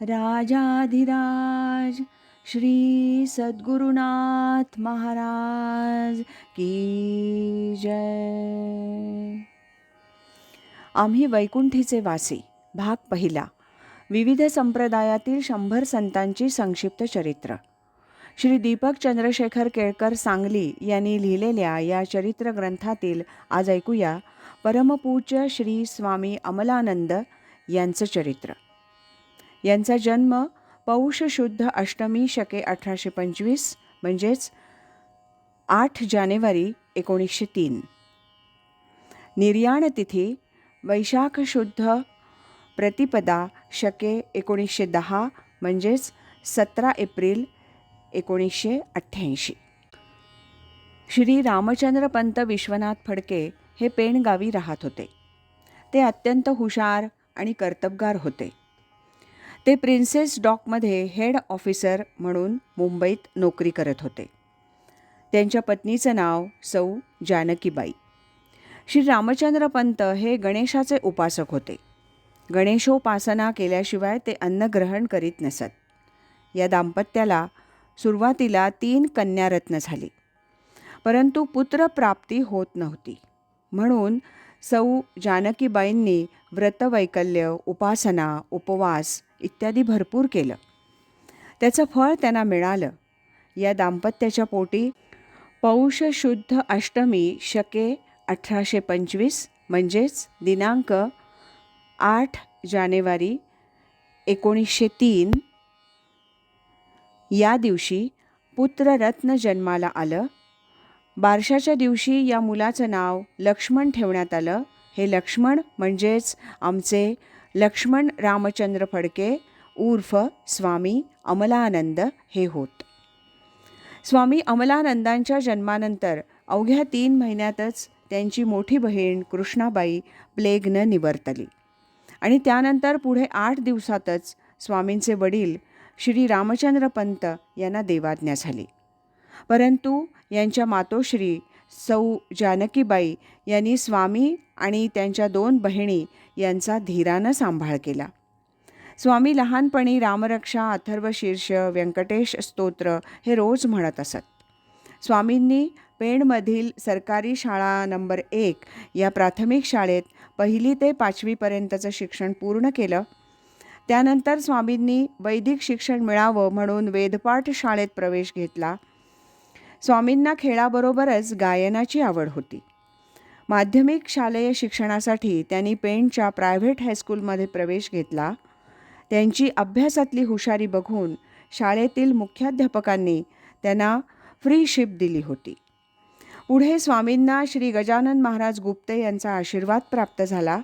राजाधिराज श्री सद्गुरुनाथ महाराज की जय. आम्ही वैकुंठीचे वासी भाग पहिला विविध संप्रदायातील शंभर संतांची संक्षिप्त चरित्र. श्री दीपक चंद्रशेखर केळकर सांगली यांनी लिहिलेल्या या चरित्र ग्रंथातील आज ऐकूया परमपूज्य श्री स्वामी अमलानंद यांचं चरित्र. यांचा जन्म पौष शुद्ध अष्टमी शके अठराशे पंचवीस म्हणजेच आठ जानेवारी एकोणीसशे तीन. निर्याण तिथी वैशाख शुद्ध प्रतिपदा शके एकोणीसशे दहा म्हणजेच सतरा एप्रिल एकोणीसशे अठ्ठ्याऐंशी. श्री रामचंद्र पंत विश्वनाथ फडके हे पेणगावी राहत होते. ते अत्यंत हुशार आणि कर्तबगार होते. ते प्रिन्सेस डॉकमध्ये हेड ऑफिसर म्हणून मुंबईत नोकरी करत होते. त्यांच्या पत्नीचं नाव सौ जानकीबाई. श्री रामचंद्र पंत हे गणेशाचे उपासक होते. गणेशोपासना केल्याशिवाय ते अन्न ग्रहण करीत नसत. या दाम्पत्याला सुरुवातीला तीन कन्यारत्न झाली. परंतु पुत्रप्राप्ती होत नव्हती. म्हणून सौ जानकीबाईंनी व्रतवैकल्य उपासना उपवास इत्यादी भरपूर केलं. त्याचं फळ त्यांना मिळालं. या दाम्पत्याच्या पोटी पौष शुद्ध अष्टमी शके अठराशे पंचवीस म्हणजेच दिनांक आठ जानेवारी एकोणीसशे तीन. या दिवशी पुत्ररत्न जन्माला आलं. बारशाच्या दिवशी या मुलाचं नाव लक्ष्मण ठेवण्यात आलं. हे लक्ष्मण म्हणजेच आमचे लक्ष्मण रामचंद्र फडके उर्फ स्वामी अमलानंद हे होत. स्वामी अमलानंदांच्या जन्मानंतर अवघ्या तीन महिन्यातच त्यांची मोठी बहीण कृष्णाबाई प्लेगनं निवर्तली. आणि त्यानंतर पुढे आठ दिवसातच स्वामींचे वडील श्री रामचंद्र पंत यांना देवाज्ञा झाली. परंतु यांच्या मातोश्री सौ जानकीबाई यांनी स्वामी आणि त्यांच्या दोन बहिणी यांचा धीरानं सांभाळ केला. स्वामी लहानपणी रामरक्षा अथर्व शीर्ष व्यंकटेश स्तोत्र हे रोज म्हणत असत. स्वामींनी पेणमधील सरकारी शाळा नंबर एक या प्राथमिक शाळेत पहिली ते पाचवीपर्यंतचं शिक्षण पूर्ण केलं. त्यानंतर स्वामींनी वैदिक शिक्षण मिळावं म्हणून वेदपाठ शाळेत प्रवेश घेतला. स्वामींना खेळाबरोबरच गायनाची आवड होती. माध्यमिक शालेय शिक्षणासाठी त्यांनी पेणच्या प्रायव्हेट हायस्कूलमध्ये प्रवेश घेतला. त्यांची अभ्यासातली हुशारी बघून शाळेतील मुख्याध्यापकांनी त्यांना फ्री शिप दिली होती. पुढे स्वामींना श्री गजानन महाराज गुप्ते यांचा आशीर्वाद प्राप्त झाला.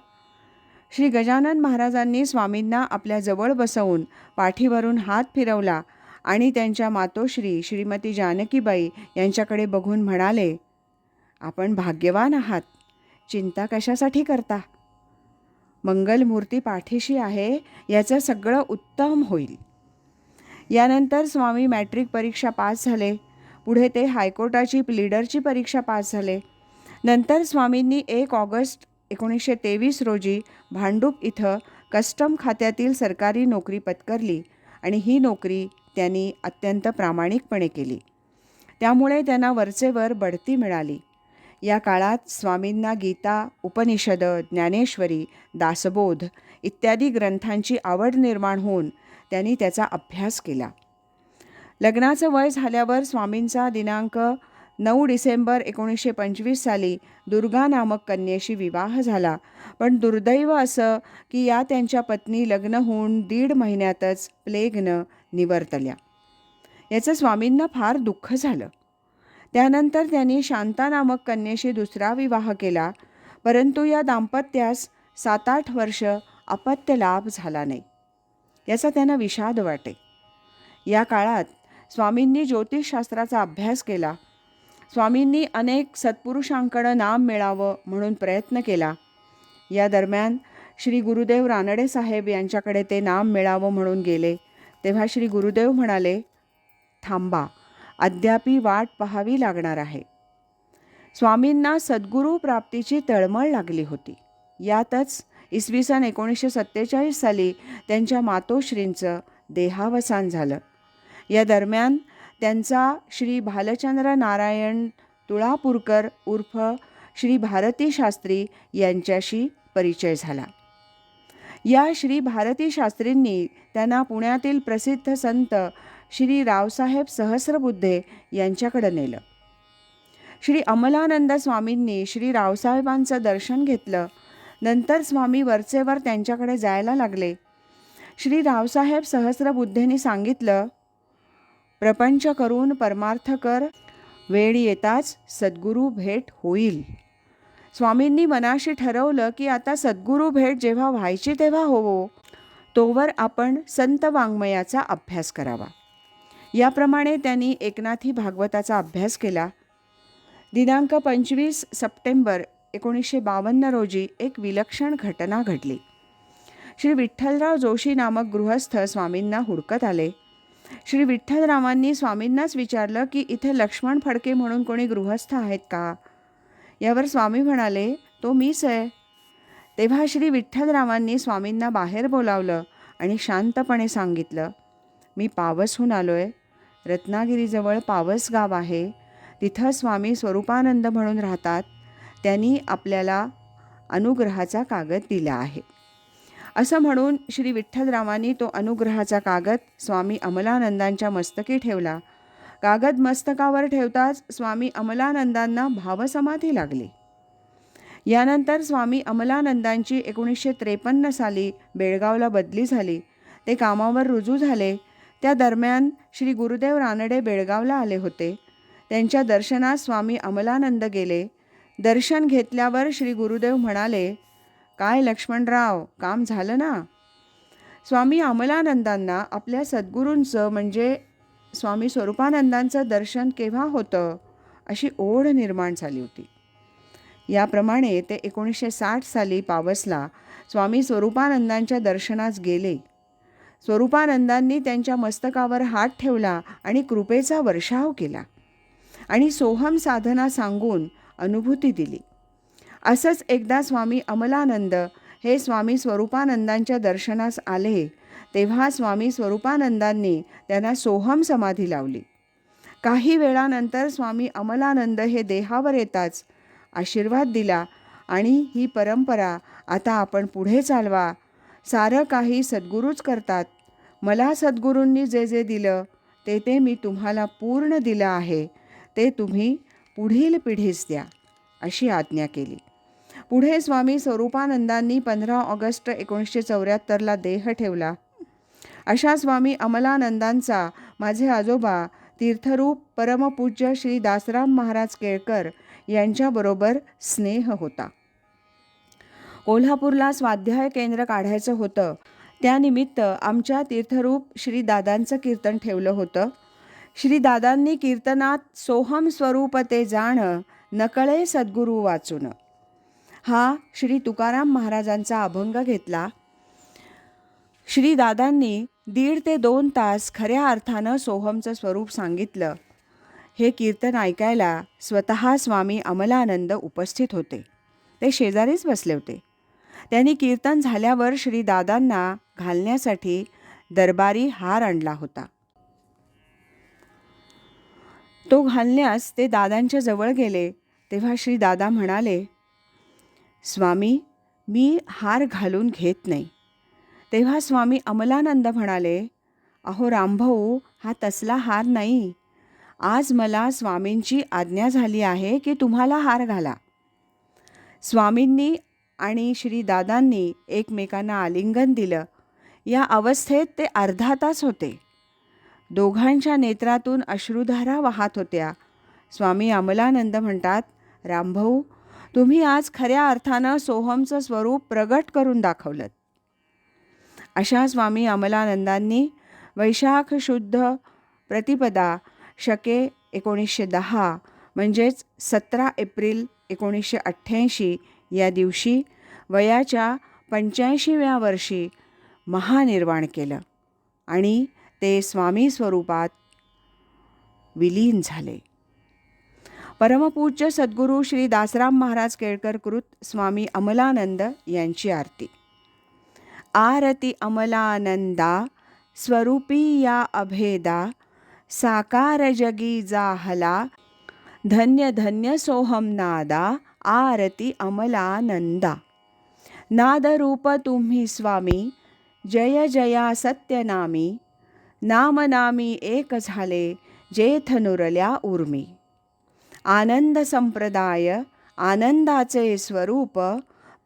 श्री गजानन महाराजांनी स्वामींना आपल्या जवळ बसवून पाठीवरून हात फिरवला आणि त्यांच्या मातोश्री श्रीमती जानकीबाई यांच्याकडे बघून म्हणाले आपण भाग्यवान आहात. चिंता कशासाठी करता? मंगलमूर्ती पाठीशी आहे याचं सगळं उत्तम होईल. यानंतर स्वामी मॅट्रिक परीक्षा पास झाले. पुढे ते हायकोर्टाची प्लीडरची परीक्षा पास झाले. नंतर स्वामींनी एक ऑगस्ट एकोणीसशे तेवीस रोजी भांडूप इथं कस्टम खात्यातील सरकारी नोकरी पत्करली आणि ही नोकरी त्यांनी अत्यंत प्रामाणिकपणे केली. त्यामुळे त्यांना वरचेवर बढती मिळाली. या काळात स्वामींना गीता उपनिषद ज्ञानेश्वरी दासबोध इत्यादी ग्रंथांची आवड निर्माण होऊन त्यांनी त्याचा अभ्यास केला. लग्नाचं वय झाल्यावर स्वामींचा दिनांक नऊ डिसेंबर एकोणीसशे पंचवीस साली दुर्गा नामक कन्येशी विवाह झाला. पण दुर्दैव असं की या त्यांच्या पत्नी लग्न होऊन दीड महिन्यातच प्लेगनं निवर्तल्या. याचं स्वामींना फार दुःख झालं. त्यानंतर त्यांनी शांता नामक कन्येशी दुसरा विवाह केला. परंतु या दाम्पत्यास सात आठ वर्ष अपत्य लाभ झाला नाही. याचा त्यांना विषाद वाटे. या काळात स्वामींनी ज्योतिषशास्त्राचा अभ्यास केला. स्वामींनी अनेक सत्पुरुषांकडं नाम मिळावं म्हणून प्रयत्न केला. या दरम्यान श्री गुरुदेव रानडे साहेब यांच्याकडे ते नाम मिळावं म्हणून गेले. तेव्हा श्री गुरुदेव म्हणाले थांबा अद्यापी वाट पाहावी लागणार आहे. स्वामींना सद्गुरू प्राप्तीची तळमळ लागली होती. यातच इसवी सन एकोणीसशे सत्तेचाळीस साली त्यांच्या मातोश्रींचं देहावसान झालं. या दरम्यान त्यांचा श्री भालचंद्र नारायण तुळापूरकर उर्फ श्री भारती शास्त्री यांच्याशी परिचय झाला. या श्री भारती शास्त्रींनी त्यांना पुण्यातील प्रसिद्ध संत श्री रावसाहेब सहस्रबुद्धे यांच्याकडे नेलं. श्री अमलानंद स्वामींनी श्री रावसाहेबांचं दर्शन घेतलं. नंतर स्वामी वरचेवर त्यांच्याकडे जायला लागले. श्री रावसाहेब सहस्रबुद्धेंनी सांगितलं प्रपंच करून परमार्थ कर. वेळ येताच सद्गुरू भेट होईल. स्वामींनी मनाशी ठरवलं की आता सद्गुरू भेट जेव्हा व्हायची तेव्हा होवो. तोवर आपण संत वाङ्मयाचा अभ्यास करावा. याप्रमाणे त्यांनी एकनाथी भागवताचा अभ्यास केला. दिनांक पंचवीस सप्टेंबर एकोणीसशे बावन्न रोजी एक विलक्षण घटना घडली. श्री विठ्ठलराव जोशी नामक गृहस्थ स्वामींना हुडकत आले. श्री विठ्ठलरावांनी स्वामींनाच विचारलं की इथे लक्ष्मण फडके म्हणून कोणी गृहस्थ आहेत का? यावर स्वामी म्हणाले तो मीच आहे. तेव्हा श्री विठ्ठलरावांनी स्वामींना बाहेर बोलावलं आणि शांतपणे सांगितलं मी पावसहून आलो आहे रत्नागिरीजवळ पावस गाव आहे. तिथं स्वामी स्वरूपानंद म्हणून राहतात. त्यांनी आपल्याला अनुग्रहाचा कागद दिला आहे. असं म्हणून श्री विठ्ठलरावांनी तो अनुग्रहाचा कागद स्वामी अमलानंदांच्या मस्तकी ठेवला. कागद मस्तकावर ठेवताच स्वामी अमलानंदांना भावसमाधी लागली. यानंतर स्वामी अमलानंदांची एकोणीसशे त्रेपन्न साली बेळगावला बदली झाली. ते कामावर रुजू झाले. त्या दरम्यान श्री गुरुदेव रानडे बेळगावला आले होते. त्यांच्या दर्शनात स्वामी अमलानंद गेले. दर्शन घेतल्यावर श्री गुरुदेव म्हणाले काय लक्ष्मणराव? काम झालं ना? स्वामी अमलानंदांना आपल्या सद्गुरूंचं म्हणजे स्वामी स्वरूपानंदांचं दर्शन केव्हा होतं? अशी ओढ निर्माण झाली होती. याप्रमाणे ते एकोणीसशे साठ साली पावसला स्वामी स्वरूपानंदांच्या दर्शनास गेले. स्वरूपानंदांनी त्यांच्या मस्तकावर हात ठेवला आणि कृपेचा वर्षाव केला आणि सोहम साधना सांगून अनुभूती दिली. असंच एकदा स्वामी अमलानंद हे स्वामी स्वरूपानंदांच्या दर्शनास आले. तेव्हा स्वामी स्वरूपानंदांनी त्यांना सोहम समाधी लावली. काही वेळानंतर स्वामी अमलानंद हे देहावर येताच आशीर्वाद दिला आणि ही परंपरा आता आपण पुढे चालवा. सारं काही सद्गुरूच करतात. मला सद्गुरूंनी जे जे दिलं ते ते मी तुम्हाला पूर्ण दिलं आहे. ते तुम्ही पुढील पिढीस द्या अशी आज्ञा केली. पुढे स्वामी स्वरूपानंदांनी पंधरा ऑगस्ट एकोणीसशे चौऱ्याहत्तरला देह ठेवला. अशा स्वामी अमलानंदांचा माझे आजोबा तीर्थरूप परमपूज्य श्री दासराम महाराज केळकर यांच्याबरोबर स्नेह होता. कोल्हापूरला स्वाध्याय केंद्र काढायचं होतं. त्यानिमित्त आमच्या तीर्थरूप श्री दादांचं कीर्तन ठेवलं होतं. श्री दादांनी कीर्तनात सोहम स्वरूप ते जाण नकळे सद्गुरू वाचून. हा श्री तुकाराम महाराजांचा अभंग घेतला. श्री दादांनी दीड ते दोन तास खऱ्या अर्थानं सोहमचं स्वरूप सांगितलं. हे कीर्तन ऐकायला स्वतः स्वामी अमलानंद उपस्थित होते. ते शेजारीच बसले होते. त्यांनी कीर्तन झाल्यावर श्री दादांना घालण्यासाठी दरबारी हार आणला होता. तो घालण्यास ते दादांच्या जवळ गेले तेव्हा श्री दादा म्हणाले स्वामी मी हार घालून घेत नाही. तेव्हा स्वामी अमलानंद म्हणाले अहो रामभाऊ हा तसला हार नाही. आज मला स्वामींची आज्ञा झाली आहे की तुम्हाला हार घाला. स्वामींनी आणि श्री दादांनी एकमेकांना आलिंगन दिलं. या अवस्थेत ते अर्धा तास होते. दोघांच्या नेत्रातून अश्रुधारा वाहत होत्या. स्वामी अमलानंद म्हणतात रामभाऊ तुम्ही आज खऱ्या अर्थानं सोहमचं स्वरूप प्रगट करून दाखवलं अशा स्वामी अमलानंदांनी वैशाख शुद्ध प्रतिपदा शके एकोणीसशे दहा म्हणजेच सतरा एप्रिल एकोणीसशे अठ्ठ्याऐंशी या दिवशी वयाच्या पंच्याऐंशीव्या वर्षी महानिर्वाण केलं आणि ते स्वामी स्वरूपात विलीन झाले. परमपूज्य सद्गुरू श्री दासराम महाराज केळकर कृत स्वामी अमलानंद यांची आरती. आरती अमलानंदा स्वरूपी या अभेदा साकार जगी जाहला धन्य धन्य सोहम नादा आरती अमलानंदा. नादरूप तुम्ही स्वामी जय जया सत्यनामी नामनामी एक झाले जेथ नुरल्या उर्मी. आनंद संप्रदाय आनंदाचे स्वरूप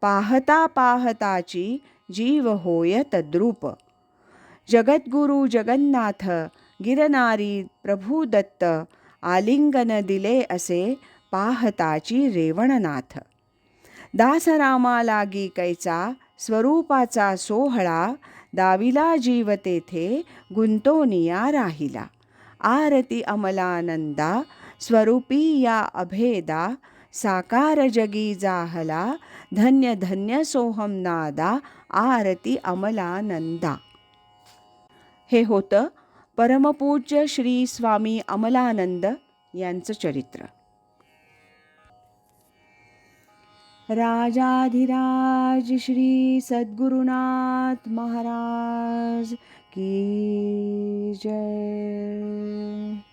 पाहता पाहताची जीव होय तद्रूप. जगद्गुरु जगन्नाथ गिरनारी प्रभू दत्त आलिंगन दिले असे पाहताची रेवणनाथ. दासरामा लागी कैचा स्वरूपाचा सोहळा दाविला जीव तेथे गुंतोनिया राहिला. आरती अमलानंदा स्वरूपी या अभेदा साकार जगी जाहला धन्य धन्य सोहम नादा आरती अमलानंदा। हे होतं परमपूज्य श्री स्वामी अमलानंद यांचं चरित्र. राजाधिराज श्री सद्गुरुनाथ महाराज की जय।